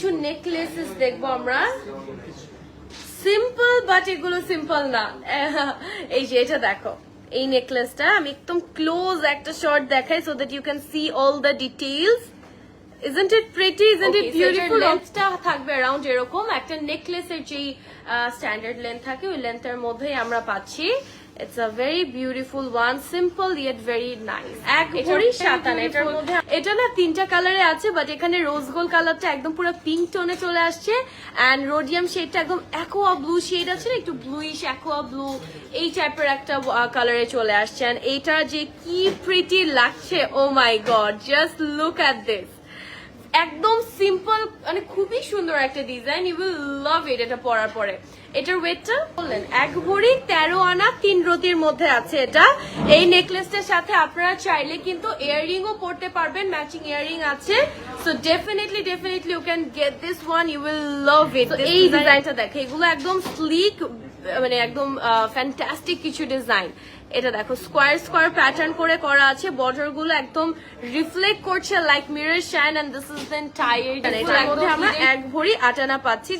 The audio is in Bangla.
কিছু নেকলেসেস দেখব আমরা। সিম্পল বাট এগুলো সিম্পল না। এই যে এটা দেখো। এই নেকলেসটা আমি একদম ক্লোজ একটা শর্ট দেখাই so that you can see all the details Isn't it pretty? Isn't it beautiful? লেন্থটা থাকবে অ্যারাউন্ড এরকম। একটা নেকলেসের যেই স্ট্যান্ডার্ড লেন্থ থাকে ওই লেন্থের মধ্যেই আমরা পাচ্ছি। It's a very beautiful one simple yet very nice এক ভরি এটার মধ্যে এটা না তিনটা কালারে আছে বাট এখানে রোজ গোল্ড কালারটা একদম পুরো পিঙ্ক টোনে চলে আসছে অ্যান্ড রোডিয়াম শেডটা একদম অ্যাকোয়া ব্লু শেড আছে না একটু ব্লুইশ অ্যাকোয়া ব্লু এই টাইপের একটা কালারে চলে আসছে and এইটা যে কি প্রিটি লাগছে ও my god just look at this একদম সিম্পল মানে খুবই সুন্দর একটা design you will love it এটা পরার পরে। এটার ওয়েটটা বললেন এক ভরি তেরো আনা তিন রতির মধ্যে আছে এটা। এই নেকলেসটার সাথে আপনারা চাইলে কিন্তু ইয়াররিং ও পরতে পারবেন ম্যাচিং ইয়াররিং আছে। So definitely definitely you can get this one you will love it এই ডিজাইনটা দেখে এগুলো একদম স্লিক মানে একদম ফ্যান্টাস্টিক কিছু ডিজাইন এটা দেখো স্কোয়ার স্কোয়ার প্যাটার্ন করে করা আছে বর্ডারগুলো একদম রিফ্লেক্ট করছে like mirror shine and this is এটার মধ্যে আমরা এক ভরি আটানা পাচ্ছি।